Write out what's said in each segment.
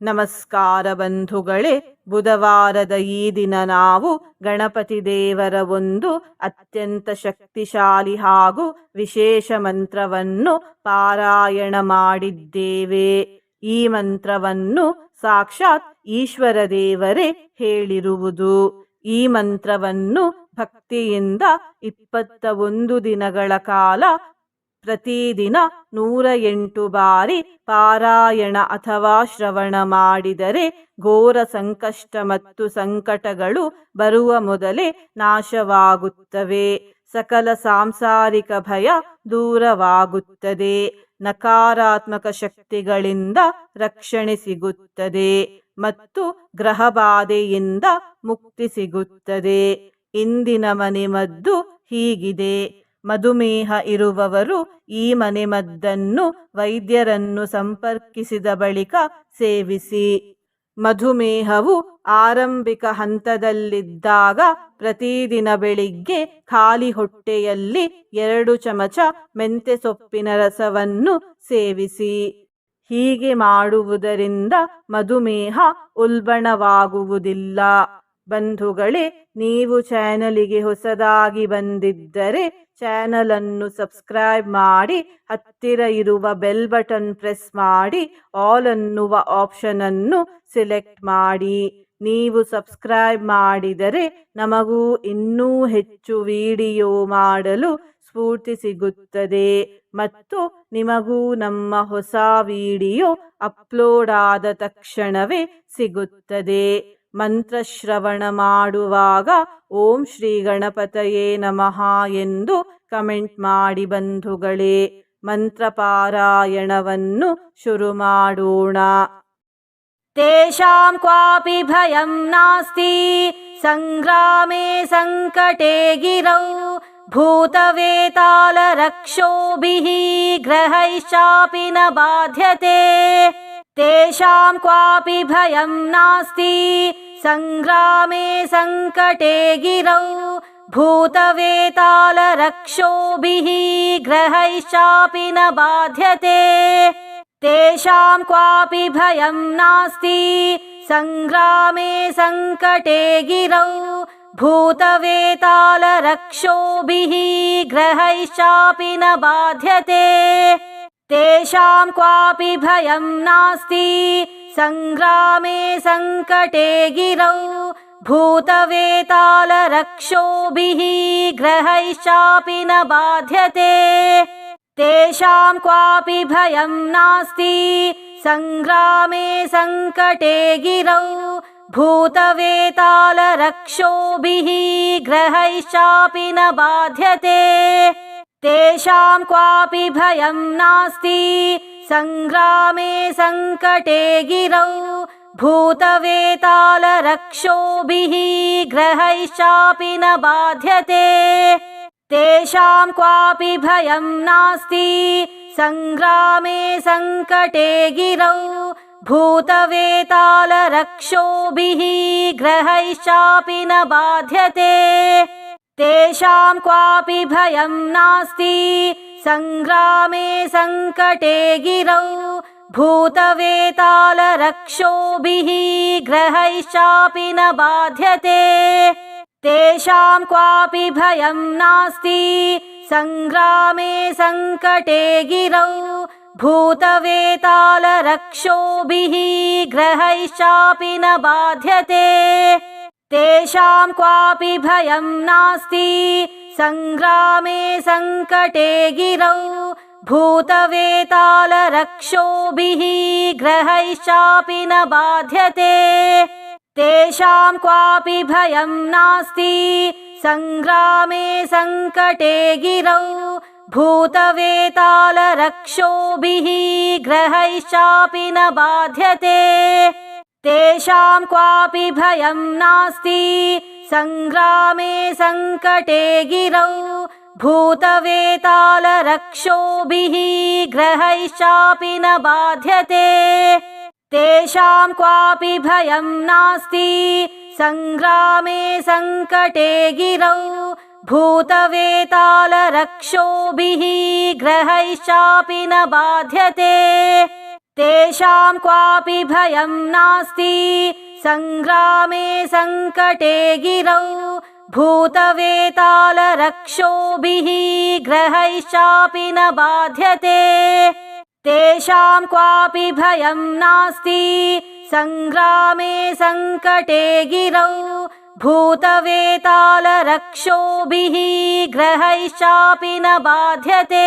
ನಮಸ್ಕಾರ ಬಂಧುಗಳೇ, ಬುಧವಾರದ ಈ ದಿನ ನಾವು ಗಣಪತಿ ದೇವರ ಒಂದು ಅತ್ಯಂತ ಶಕ್ತಿಶಾಲಿ ಹಾಗೂ ವಿಶೇಷ ಮಂತ್ರವನ್ನು ಪಾರಾಯಣ ಮಾಡಿದ್ದೇವೆ. ಈ ಮಂತ್ರವನ್ನು ಸಾಕ್ಷಾತ್ ಈಶ್ವರ ದೇವರೇ ಹೇಳಿರುವುದು. ಈ ಮಂತ್ರವನ್ನು ಭಕ್ತಿಯಿಂದ ಇಪ್ಪತ್ತ ಒಂದು ದಿನಗಳ ಕಾಲ ಪ್ರತಿದಿನ ನೂರ ಎಂಟು ಬಾರಿ ಪಾರಾಯಣ ಅಥವಾ ಶ್ರವಣ ಮಾಡಿದರೆ ಘೋರ ಸಂಕಷ್ಟ ಮತ್ತು ಸಂಕಟಗಳು ಬರುವ ಮೊದಲೇ ನಾಶವಾಗುತ್ತವೆ. ಸಕಲ ಸಾಂಸಾರಿಕ ಭಯ ದೂರವಾಗುತ್ತದೆ. ನಕಾರಾತ್ಮಕ ಶಕ್ತಿಗಳಿಂದ ರಕ್ಷಣೆ ಸಿಗುತ್ತದೆ ಮತ್ತು ಗ್ರಹಬಾಧೆಯಿಂದ ಮುಕ್ತಿ ಸಿಗುತ್ತದೆ. ಇಂದಿನ ಮನೆಮದ್ದು ಹೀಗಿದೆ. ಮಧುಮೇಹ ಇರುವವರು ಈ ಮನೆಮದ್ದನ್ನು ವೈದ್ಯರನ್ನು ಸಂಪರ್ಕಿಸಿದ ಬಳಿಕ ಸೇವಿಸಿ. ಮಧುಮೇಹವು ಆರಂಭಿಕ ಹಂತದಲ್ಲಿದ್ದಾಗ ಪ್ರತಿದಿನ ಬೆಳಿಗ್ಗೆ ಖಾಲಿ ಹೊಟ್ಟೆಯಲ್ಲಿ ಎರಡು ಚಮಚ ಮೆಂತೆ ಸೊಪ್ಪಿನ ರಸವನ್ನು ಸೇವಿಸಿ. ಹೀಗೆ ಮಾಡುವುದರಿಂದ ಮಧುಮೇಹ ಉಲ್ಬಣವಾಗುವುದಿಲ್ಲ. ಬಂಧುಗಳೇ, ನೀವು ಚಾನಲಿಗೆ ಹೊಸದಾಗಿ ಬಂದಿದ್ದರೆ ಚಾನಲ್ ಅನ್ನು ಸಬ್ಸ್ಕ್ರೈಬ್ ಮಾಡಿ, ಹತ್ತಿರ ಇರುವ ಬೆಲ್ ಬಟನ್ ಪ್ರೆಸ್ ಮಾಡಿ, ಆಲ್ ಅನ್ನುವ ಆಪ್ಷನ್ ಅನ್ನು ಸೆಲೆಕ್ಟ್ ಮಾಡಿ. ನೀವು ಸಬ್ಸ್ಕ್ರೈಬ್ ಮಾಡಿದರೆ ನಮಗೂ ಇನ್ನೂ ಹೆಚ್ಚು ವಿಡಿಯೋ ಮಾಡಲು ಸ್ಫೂರ್ತಿ ಸಿಗುತ್ತದೆ. ಮತ್ತು ನಿಮಗೂ ನಮ್ಮ ಹೊಸ ವಿಡಿಯೋ ಅಪ್ಲೋಡ್ ಆದ ತಕ್ಷಣವೇ ಸಿಗುತ್ತದೆ. ಮಂತ್ರಶ್ರವಣ ಮಾಡುವಾಗ ಓಂ ಶ್ರೀ ಗಣಪತಯೇ ನಮಃ ಎಂದು ಕಮೆಂಟ್ ಮಾಡಿ ಬಂಧುಗಳೇ, ಮಂತ್ರಪಾರಾಯಣವನ್ನು ಶುರು ಮಾಡೋಣ. ತೇಷಾಂ ಕ್ವಾಪಿ ಭಯಂ ನಾಸ್ತಿ, ಸಂಗ್ರಾಮೇ ಸಂಕಟೇ ಗಿರೌ, ಭೂತವೇತಾಲರಕ್ಷೋಭಿಃ ಗ್ರಹೈಶ್ಚಾಪಿ ನ ಬಾಧ್ಯತೆ. तेषां क्वापि भयं नास्ति। सङ्ग्रामे सङ्कटे गिरौ भूतवेतालरक्षोभिः ग्रहैश्चापि न बाध्यते। तेषां क्वापि भयं नास्ति। सङ्ग्रामे सङ्कटे गिरौ भूतवेतालरक्षोभिः ग्रहैश्चापि न बाध्यते तेषां क्वापि भयं नास्ति। सङ्ग्रामे सङ्कटे गिरौ भूतवेतालरक्षोभिः ग्रहैश्चापि न बाध्यते। तेषां क्वापि भयं नास्ति। सङ्ग्रामे सङ्कटे गिरौ भूतवेतालरक्षोभिः ग्रहैश्चापि न बाध्यते तेषां क्वापि भयं नास्ति। सङ्ग्रामे सङ्कटे गिरौ भूतवेतालरक्षोभिः ग्रहैश्चापि न बाध्यते। तेषां क्वापि भयं नास्ति। सङ्ग्रामे सङ्कटे गिरौ भूतवेतालरक्षोभिः ग्रहैश्चापि न बाध्यते तेषां क्वापि भयं नास्ति। सङ्ग्रामे सङ्कटे गिरौ भूतवेतालरक्षोभिः ग्रहैश्चापि न बाध्यते। तेषां क्वापि भयं नास्ति। सङ्ग्रामे सङ्कटे गिरौ भूतवेतालरक्षोभिः ग्रहैश्चापि न बाध्यते तेषां क्वापि भयं नास्ति। सङ्ग्रामे सङ्कटे गिरौ भूतवेतालरक्षोभिः ग्रहैश्चापि न बाध्यते। तेषां क्वापि भयं नास्ति। सङ्ग्रामे सङ्कटे गिरौ भूतवेतालरक्षोभिः ग्रहैश्चापि न बाध्यते तेषां क्वापि भयं नास्ति। सङ्ग्रामे सङ्कटे गिरौ भूतवेतालरक्षोभिः ग्रहैश्चापि न बाध्यते। तेषां क्वापि भयं नास्ति। सङ्ग्रामे सङ्कटे गिरौ भूतवेतालरक्षोभिः ग्रहैश्चापि न बाध्यते तेषां क्वापि भयं नास्ति। सङ्ग्रामे सङ्कटे गिरौ भूतवेतालरक्षोभिः ग्रहैश्चापि न बाध्यते। तेषां क्वापि भयं नास्ति। सङ्ग्रामे सङ्कटे गिरौ भूतवेतालरक्षोभिः ग्रहैश्चापि न बाध्यते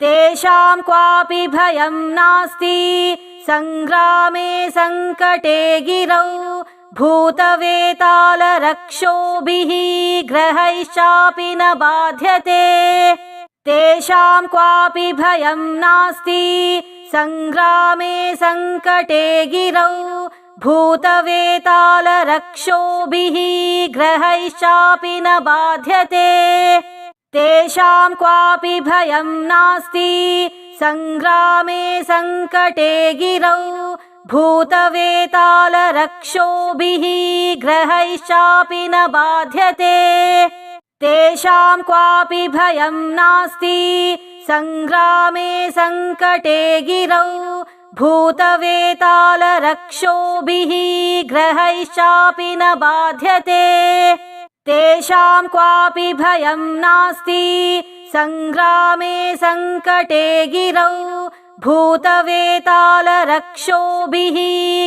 तेषां क्वापि भयं नास्ति। सङ्ग्रामे सङ्कटे गिरौ भूतवेतालरक्षोभिः ग्रहैश्चापि न बाध्यते। तेषां क्वापि भयं नास्ति। सङ्ग्रामे सङ्कटे गिरौ भूतवेतालरक्षोभिः ग्रहैश्चापि न बाध्यते तेषां क्वापि भयं नास्ति। सङ्ग्रामे सङ्कटे गिरौ भूतवेतालरक्षोभिः ग्रहैश्चापि न बाध्यते। तेषां क्वापि भयं नास्ति। सङ्ग्रामे सङ्कटे गिरौ भूतवेतालरक्षोभिः ग्रहैश्चापि न बाध्यते तेषां क्वापि भयं नास्ति। सङ्ग्रामे सङ्कटे गिरौ भूतवेतालरक्षोभिः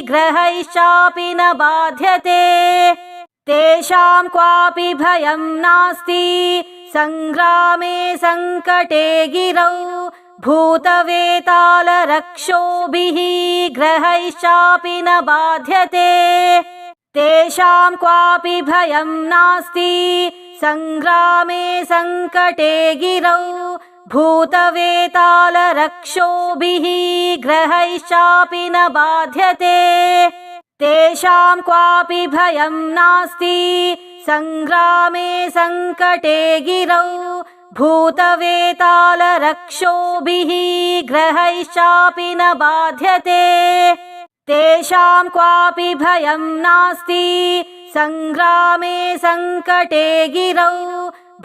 ग्रहैश्चापि न बाध्यते। तेषां क्वापि भयं नास्ति। सङ्ग्रामे सङ्कटे गिरौ भूतवेतालरक्षोभिः ग्रहैश्चापि न बाध्यते तेषां क्वापि भयं नास्ति। सङ्ग्रामे सङ्कटे गिरौ भूतवेतालरक्षोभिः ग्रहैश्चापि न बाध्यते। तेषां क्वापि भयं नास्ति। सङ्ग्रामे सङ्कटे गिरौ भूतवेतालरक्षोभिः ग्रहैश्चापि न बाध्यते तेषां क्वापि भयं नास्ति। सङ्ग्रामे सङ्कटे गिरौ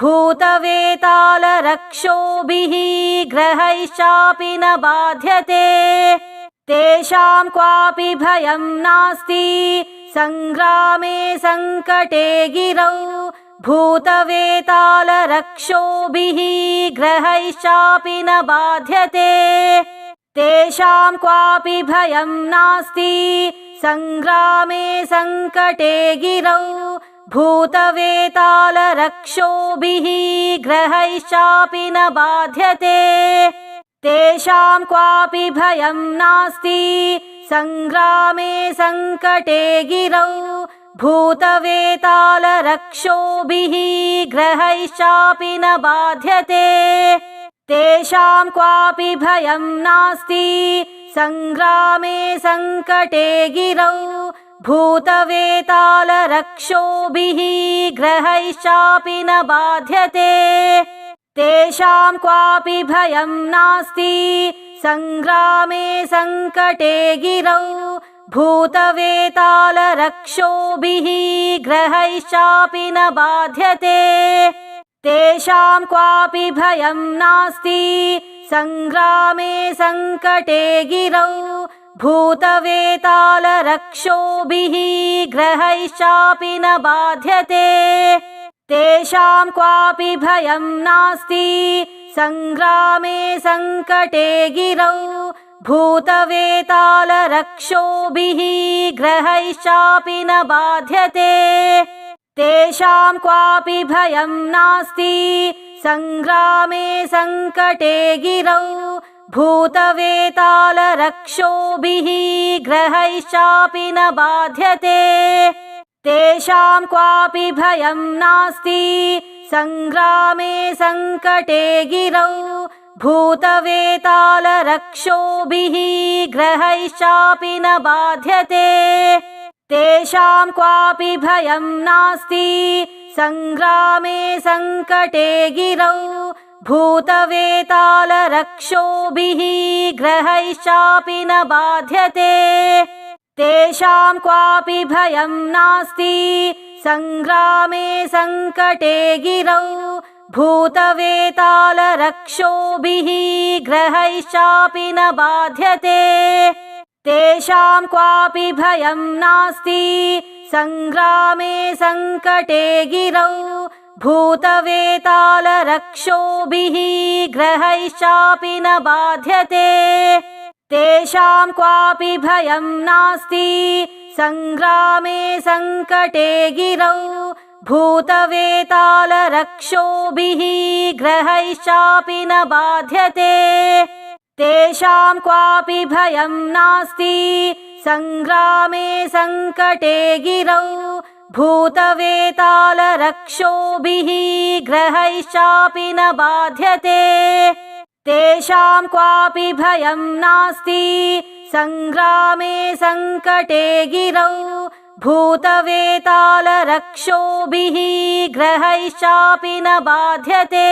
भूतवेतालरक्षोभिः ग्रहैश्चापि न बाध्यते। तेषां क्वापि भयं नास्ति। सङ्ग्रामे सङ्कटे गिरौ भूतवेतालरक्षोभिः ग्रहैश्चापि न बाध्यते तेषां क्वापि भयं नास्ति। सङ्ग्रामे सङ्कटे गिरौ भूतवेतालरक्षोभिः ग्रहैश्चापि न बाध्यते। तेषां क्वापि भयं नास्ति। सङ्ग्रामे सङ्कटे गिरौ भूतवेतालरक्षोभिः ग्रहैश्चापि न बाध्यते तेषां क्वापि भयं नास्ति। सङ्ग्रामे सङ्कटे गिरौ भूतवेतालरक्षोभिः ग्रहैश्चापि न बाध्यते। तेषां क्वापि भयं नास्ति। सङ्ग्रामे सङ्कटे गिरौ भूतवेतालरक्षोभिः ग्रहैश्चापि न बाध्यते तेषां क्वापि भयं नास्ति। सङ्ग्रामे सङ्कटे गिरौ भूतवेतालरक्षोभिः ग्रहैश्चापि न बाध्यते। तेषां क्वापि भयं नास्ति। सङ्ग्रामे सङ्कटे गिरौ भूतवेतालरक्षोभिः ग्रहैश्चापि न बाध्यते तेषां क्वापि भयं नास्ति। सङ्ग्रामे सङ्कटे गिरौ भूतवेतालरक्षोभिः ग्रहैश्चापि न बाध्यते। तेषां क्वापि भयं नास्ति। सङ्ग्रामे सङ्कटे गिरौ भूतवेतालरक्षोभिः ग्रहैश्चापि न बाध्यते तेषां क्वापि भयं नास्ति। सङ्ग्रामे सङ्कटे गिरौ भूतवेतालरक्षोभिः ग्रहैश्चापि न बाध्यते। तेषां क्वापि भयं नास्ति। सङ्ग्रामे सङ्कटे गिरौ भूतवेतालरक्षोभिः ग्रहैश्चापि न बाध्यते तेषां क्वापि भयं नास्ति। सङ्ग्रामे सङ्कटे गिरौ भूतवेतालरक्षोभिः ग्रहैश्चापि न बाध्यते। तेषां क्वापि भयं नास्ति। सङ्ग्रामे सङ्कटे गिरौ भूतवेतालरक्षोभिः ग्रहैश्चापि न बाध्यते तेषां क्वापि भयं नास्ति। सङ्ग्रामे सङ्कटे गिरौ भूतवेतालरक्षोभिः ग्रहैश्चापि न बाध्यते। तेषां क्वापि भयं नास्ति। सङ्ग्रामे सङ्कटे गिरौ भूतवेतालरक्षोभिः ग्रहैश्चापि न बाध्यते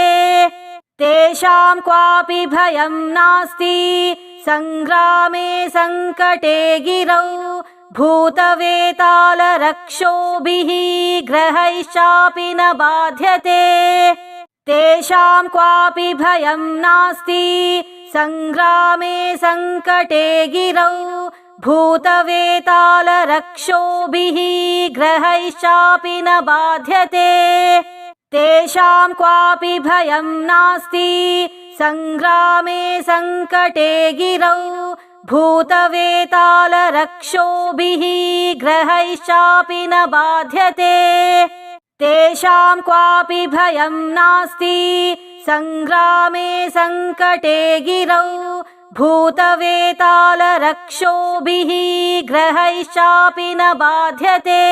तेषां क्वापि भयं नास्ति। सङ्ग्रामे सङ्कटे गिरौ भूतवेतालरक्षोभिः ग्रहैश्चापि न बाध्यते। तेषां क्वापि भयं नास्ति। सङ्ग्रामे सङ्कटे गिरौ भूतवेतालरक्षोभिः ग्रहैश्चापि न बाध्यते तेषां क्वापि भयं नास्ति। सङ्ग्रामे सङ्कटे गिरौ भूतवेतालरक्षोभिः ग्रहैश्चापि न बाध्यते। तेषां क्वापि भयं नास्ति। सङ्ग्रामे सङ्कटे गिरौ भूतवेतालरक्षोभिः ग्रहैश्चापि न बाध्यते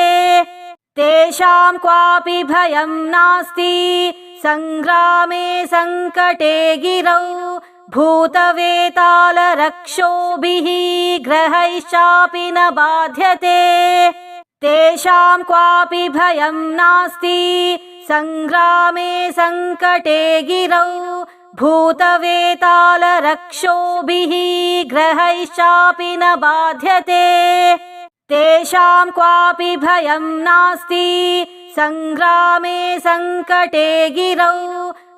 तेषां क्वापि भयं नास्ति। सङ्ग्रामे सङ्कटे गिरौ भूतवेतालरक्षोभिः ग्रहैश्चापि न बाध्यते। तेषां क्वापि भयं नास्ति। सङ्ग्रामे सङ्कटे गिरौ भूतवेतालरक्षोभिः ग्रहैश्चापि न बाध्यते तेषां क्वापि भयं नास्ति। सङ्ग्रामे सङ्कटे गिरौ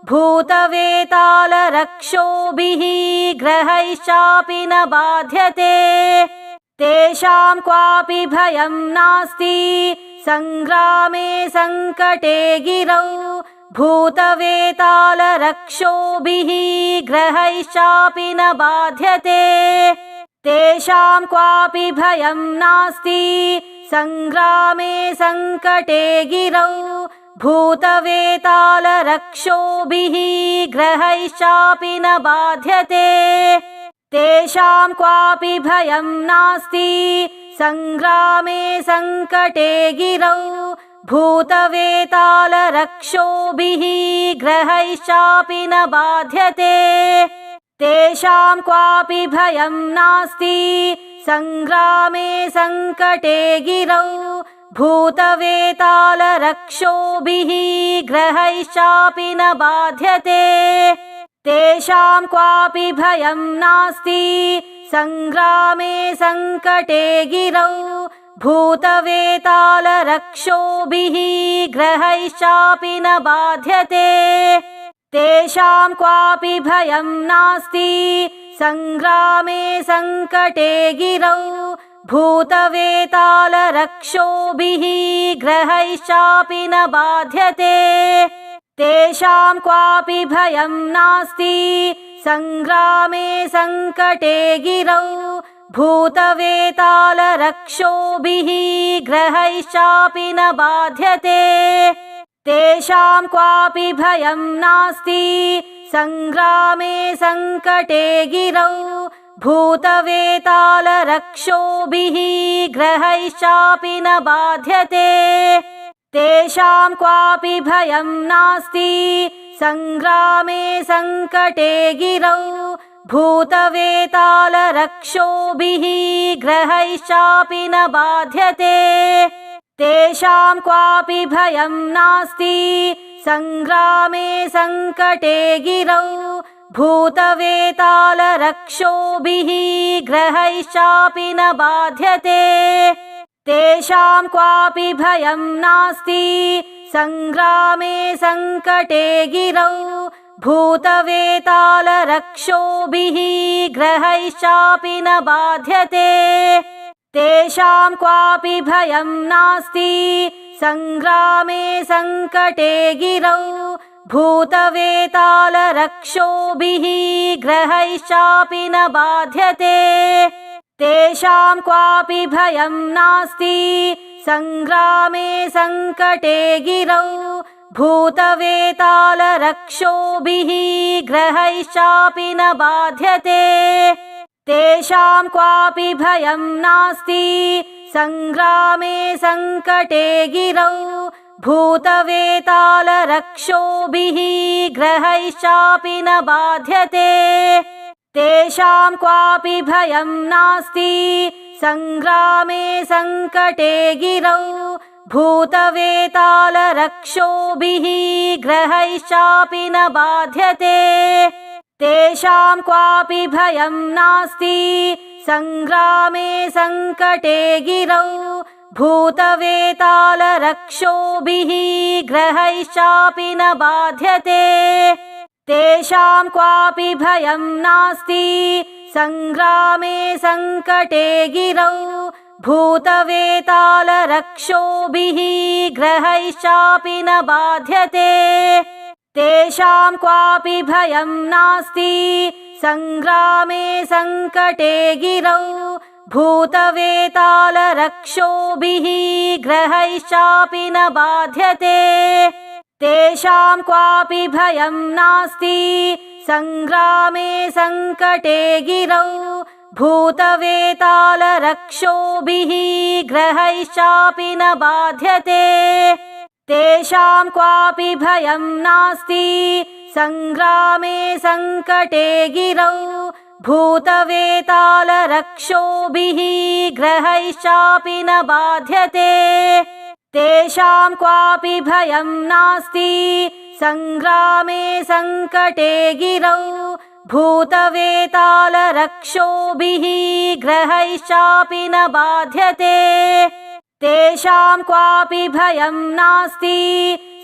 भूतवेतालरक्षोभिः ग्रहैश्चापि न बाध्यते। तेषां क्वापि भयं नास्ति। सङ्ग्रामे सङ्कटे गिरौ भूतवेतालरक्षोभिः ग्रहैश्चापि न बाध्यते तेषां क्वापि भयं नास्ति। सङ्ग्रामे सङ्कटे गिरौ भूतवेतालरक्षोभिः ग्रहैश्चापि न बाध्यते। तेषां क्वापि भयं नास्ति। सङ्ग्रामे सङ्कटे गिरौ भूतवेतालरक्षोभिः ग्रहैश्चापि न बाध्यते तेषां क्वापि भयं नास्ति। सङ्ग्रामे सङ्कटे गिरौ भूतवेतालरक्षोभिः ग्रहैश्चापि न बाध्यते। तेषां क्वापि भयं नास्ति। सङ्ग्रामे सङ्कटे गिरौ भूतवेतालरक्षोभिः ग्रहैश्चापि न बाध्यते तेषां क्वापि भयं नास्ति। सङ्ग्रामे सङ्कटे गिरौ भूतवेतालरक्षोभिः ग्रहैश्चापि न बाध्यते। तेषां क्वापि भयं नास्ति। सङ्ग्रामे सङ्कटे गिरौ भूतवेतालरक्षोभिः ग्रहैश्चापि न बाध्यते तेषां क्वापि भयं नास्ति। सङ्ग्रामे सङ्कटे गिरौ भूतवेतालरक्षोभिः ग्रहैश्चापि न बाध्यते। तेषां क्वापि भयं नास्ति। सङ्ग्रामे सङ्कटे गिरौ भूतवेतालरक्षोभिः ग्रहैश्चापि न बाध्यते तेषां क्वापि भयं नास्ति। सङ्ग्रामे सङ्कटे गिरौ भूतवेतालरक्षोभिः ग्रहैश्चापि न बाध्यते। तेषां क्वापि भयं नास्ति। सङ्ग्रामे सङ्कटे गिरौ भूतवेतालरक्षोभिः ग्रहैश्चापि न बाध्यते तेषां क्वापि भयं नास्ति। सङ्ग्रामे सङ्कटे गिरौ भूतवेतालरक्षोभिः ग्रहैश्चापि न बाध्यते। तेषां क्वापि भयं नास्ति। सङ्ग्रामे सङ्कटे गिरौ भूतवेतालरक्षोभिः ग्रहैश्चापि न बाध्यते तेषां क्वापि भयं नास्ति। सङ्ग्रामे सङ्कटे गिरौ भूतवेतालरक्षोभिः ग्रहैश्चापि न बाध्यते। तेषां क्वापि भयं नास्ति। सङ्ग्रामे सङ्कटे गिरौ भूतवेतालरक्षोभिः ग्रहैश्चापि न बाध्यते तेषां क्वापि भयं नास्ति। सङ्ग्रामे सङ्कटे गिरौ भूतवेतालरक्षोभिः ग्रहैश्चापि न बाध्यते। तेषां क्वापि भयं नास्ति। सङ्ग्रामे सङ्कटे गिरौ भूतवेतालरक्षोभिः ग्रहैश्चापि न बाध्यते तेषां क्वापि भयं नास्ति। सङ्ग्रामे सङ्कटे गिरौ भूतवेतालरक्षोभिः ग्रहैश्चापि न बाध्यते। तेषां क्वापि भयं नास्ति। सङ्ग्रामे सङ्कटे गिरौ भूतवेतालरक्षोभिः ग्रहैश्चापि न बाध्यते तेषां क्वापि भयं नास्ति। सङ्ग्रामे सङ्कटे गिरौ भूतवेतालरक्षोभिः ग्रहैश्चापि न बाध्यते। तेषां क्वापि भयं नास्ति। सङ्ग्रामे सङ्कटे गिरौ भूतवेतालरक्षोभिः ग्रहैश्चापि न बाध्यते तेषां क्वापि भयं नास्ति।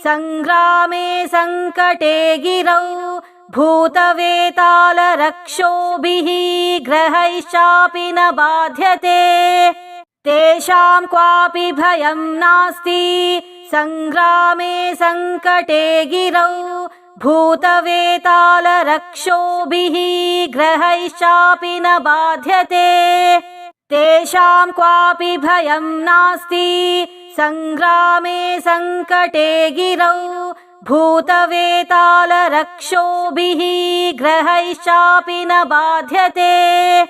सङ्ग्रामे सङ्कटे गिरौ भूतवेतालरक्षोभिः ग्रहैश्चापि न बाध्यते। तेषां क्वापि भयं नास्ति। सङ्ग्रामे सङ्कटे गिरौ भूतवेतालरक्षोभिः ग्रहैश्चापि न बाध्यते तेषां क्वापि भयं नास्ति। सङ्ग्रामे सङ्कटे गिरौ भूतवेतालरक्षोभिः ग्रहैश्चापि न बाध्यते।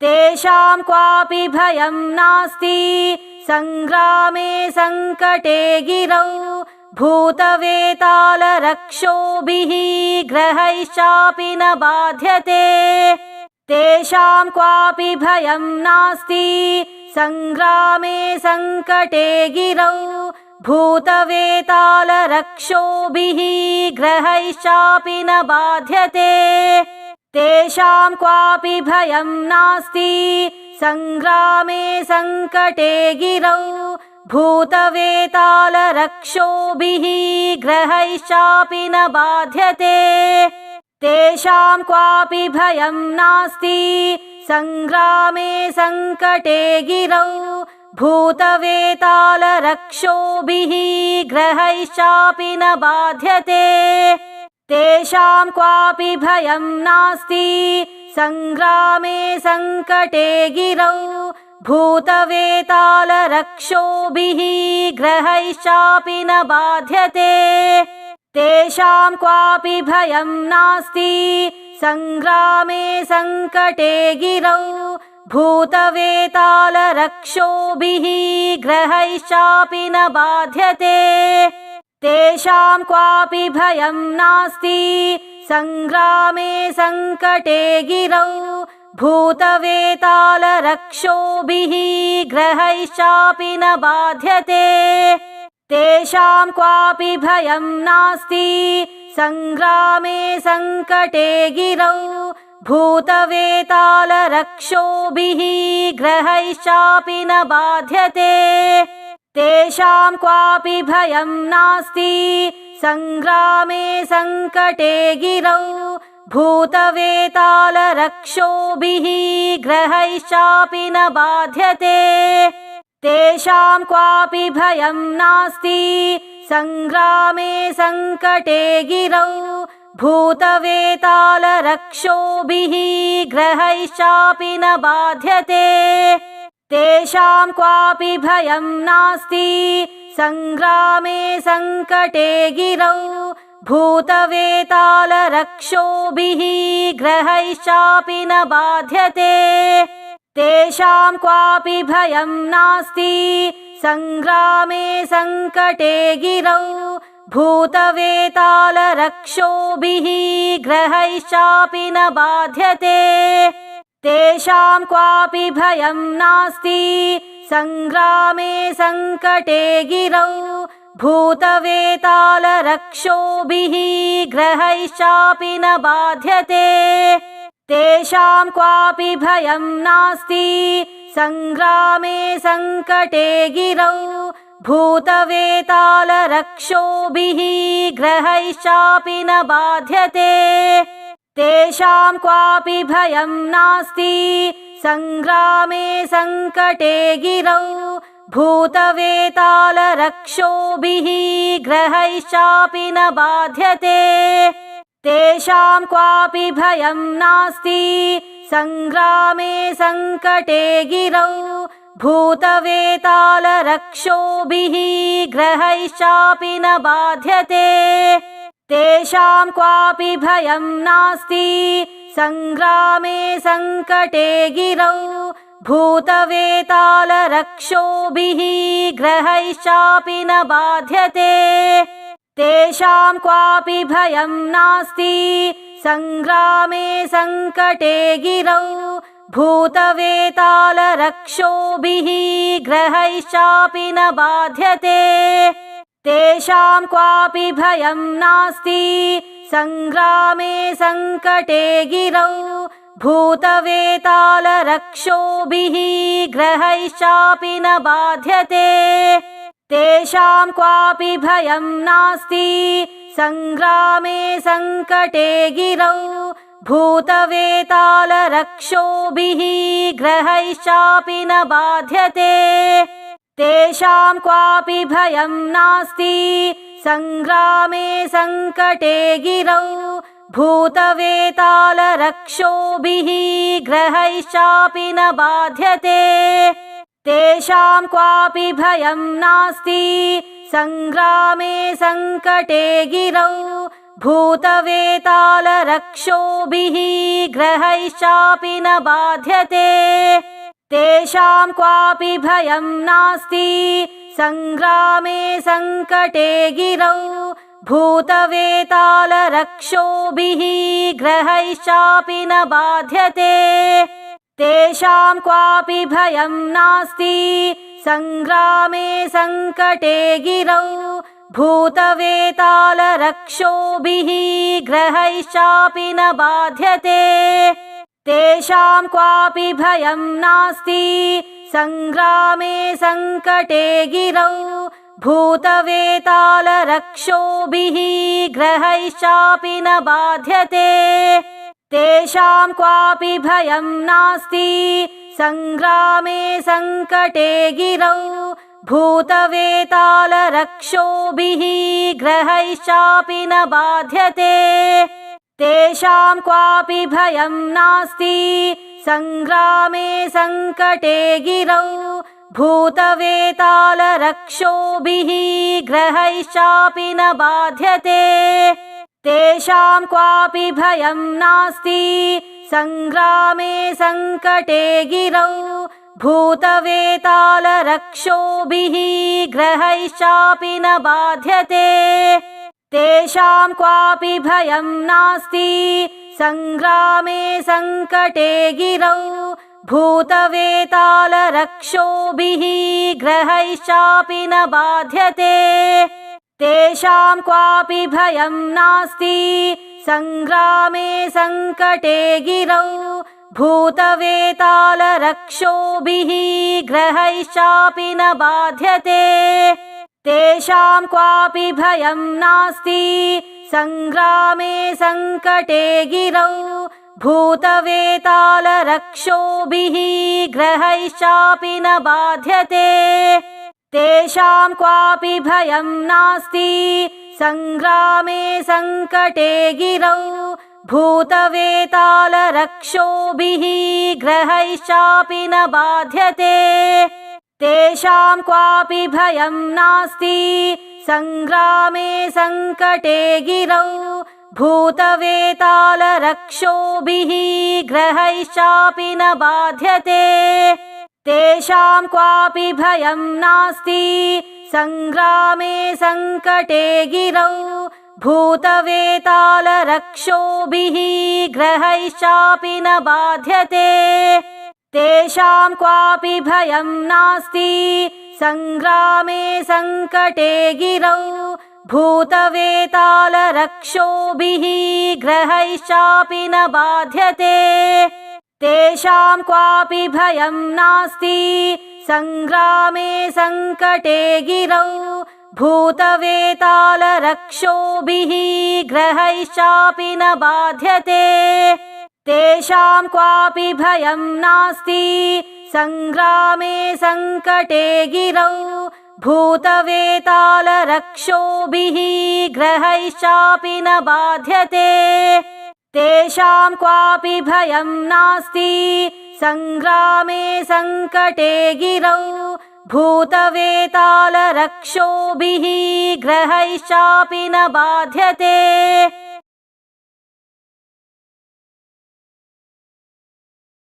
तेषां क्वापि भयं नास्ति। सङ्ग्रामे सङ्कटे गिरौ भूतवेतालरक्षोभिः ग्रहैश्चापि न बाध्यते तेषां क्वापि भयं नास्ति। सङ्ग्रामे सङ्कटे गिरौ भूतवेतालरक्षोभिः ग्रहैश्चापि न बाध्यते। तेषां क्वापि भयं नास्ति। सङ्ग्रामे सङ्कटे गिरौ भूतवेतालरक्षोभिः ग्रहैश्चापि न बाध्यते तेषां क्वापि भयं नास्ति। सङ्ग्रामे सङ्कटे गिरौ भूतवेतालरक्षोभिः ग्रहैश्चापि न बाध्यते। तेषां क्वापि भयं नास्ति। सङ्ग्रामे सङ्कटे गिरौ भूतवेतालरक्षोभिः ग्रहैश्चापि न बाध्यते तेषां क्वापि भयं नास्ति। सङ्ग्रामे सङ्कटे गिरौ भूतवेतालरक्षोभिः ग्रहैश्चापि न बाध्यते। तेषां क्वापि भयं नास्ति। सङ्ग्रामे सङ्कटे गिरौ भूतवेतालरक्षोभिः ग्रहैश्चापि न बाध्यते तेषां क्वापि भयं नास्ति। सङ्ग्रामे सङ्कटे गिरौ भूतवेतालरक्षोभिः ग्रहैश्चापि न बाध्यते। तेषां क्वापि भयं नास्ति। सङ्ग्रामे सङ्कटे गिरौ भूतवेतालरक्षोभिः ग्रहैश्चापि न बाध्यते तेषां क्वापि भयं नास्ति। सङ्ग्रामे सङ्कटे गिरौ भूतवेतालरक्षोभिः ग्रहैश्चापि न बाध्यते। तेषां क्वापि भयं नास्ति। सङ्ग्रामे सङ्कटे गिरौ भूतवेतालरक्षोभिः ग्रहैश्चापि न बाध्यते तेषां क्वापि भयं नास्ति। सङ्ग्रामे सङ्कटे गिरौ भूतवेतालरक्षोभिः ग्रहैश्चापि न बाध्यते। तेषां क्वापि भयं नास्ति। सङ्ग्रामे सङ्कटे गिरौ भूतवेतालरक्षोभिः ग्रहैश्चापि न बाध्यते तेषां क्वापि भयं नास्ति। सङ्ग्रामे सङ्कटे गिरौ भूतवेतालरक्षोभिः ग्रहैश्चापि न बाध्यते। तेषां क्वापि भयं नास्ति। सङ्ग्रामे सङ्कटे गिरौ भूतवेतालरक्षोभिः ग्रहैश्चापि न बाध्यते तेषां क्वापि भयं नास्ति। सङ्ग्रामे सङ्कटे गिरौ भूतवेतालरक्षोभिः ग्रहैश्चापि न बाध्यते। तेषां क्वापि भयं नास्ति। सङ्ग्रामे सङ्कटे गिरौ भूतवेतालरक्षोभिः ग्रहैश्चापि न बाध्यते तेषां क्वापि भयं नास्ति। सङ्ग्रामे सङ्कटे गिरौ भूतवेतालरक्षोभिः ग्रहैश्चापि न बाध्यते। तेषां क्वापि भयं नास्ति। सङ्ग्रामे सङ्कटे गिरौ भूतवेतालरक्षोभिः ग्रहैश्चापि न बाध्यते तेषां क्वापि भयं नास्ति। सङ्ग्रामे सङ्कटे गिरौ भूतवेतालरक्षोभिः ग्रहैश्चापि न बाध्यते। तेषां क्वापि भयं नास्ति। सङ्ग्रामे सङ्कटे गिरौ भूतवेतालरक्षोभिः ग्रहैश्चापि न बाध्यते तेषां क्वापि भयं नास्ति। सङ्ग्रामे सङ्कटे गिरौ भूतवेतालरक्षोभिः ग्रहैश्चापि न बाध्यते। तेषां क्वापि भयं नास्ति। सङ्ग्रामे सङ्कटे गिरौ भूतवेतालरक्षोभिः ग्रहैश्चापि न बाध्यते तेषां क्वापि भयं नास्ति। सङ्ग्रामे सङ्कटे गिरौ भूतवेतालरक्षोभिः ग्रहैश्चापि न बाध्यते। तेषां क्वापि भयं नास्ति। सङ्ग्रामे सङ्कटे गिरौ भूतवेतालरक्षोभिः ग्रहैश्चापि न बाध्यते तेषां क्वापि भयं नास्ति। सङ्ग्रामे सङ्कटे गिरौ भूतवेतालरक्षोभिः ग्रहैश्चापि न बाध्यते। तेषां क्वापि भयं नास्ति। सङ्ग्रामे सङ्कटे गिरौ भूतवेतालरक्षोभिः ग्रहैश्चापि न बाध्यते तेषां क्वापि भयं नास्ति। सङ्ग्रामे सङ्कटे गिरौ भूतवेतालरक्षोभिः ग्रहैश्चापि न बाध्यते। तेषां क्वापि भयं नास्ति। सङ्ग्रामे सङ्कटे गिरौ भूतवेतालरक्षोभिः ग्रहैश्चापि न बाध्यते तेषां क्वापि भयं नास्ति। सङ्ग्रामे सङ्कटे गिरौ भूतवेतालरक्षोभिः ग्रहैश्चापि न बाध्यते। तेषां क्वापि भयं नास्ति। सङ्ग्रामे सङ्कटे गिरौ भूतवेतालरक्षोभिः ग्रहैश्चापि न बाध्यते तेषां क्वापि भयं नास्ति। सङ्ग्रामे सङ्कटे गिरौ भूतवेतालरक्षोभिः ग्रहैश्चापि न बाध्यते। तेषां क्वापि भयं नास्ति। सङ्ग्रामे सङ्कटे गिरौ भूतवेतालरक्षोभिः ग्रहैश्चापि न बाध्यते तेषां क्वापि भयं नास्ति। सङ्ग्रामे सङ्कटे गिरौ भूतवेतालरक्षोभिः ग्रहैश्चापि न बाध्यते। तेषां क्वापि भयं नास्ति। सङ्ग्रामे सङ्कटे गिरौ भूतवेतालरक्षोभिः ग्रहैश्चापि न बाध्यते तेषां क्वापि भयं नास्ति। सङ्ग्रामे सङ्कटे गिरौ भूतवेतालरक्षोभिः ग्रहैश्चापि न बाध्यते। तेषां क्वापि भयं नास्ति। सङ्ग्रामे सङ्कटे गिरौ भूतवेतालरक्षोभिः ग्रहैश्चापि न बाध्यते तेषां क्वापि भयं नास्ति। सङ्ग्रामे सङ्कटे गिरौ भूतवेतालरक्षोभिः ग्रहैश्चापि न बाध्यते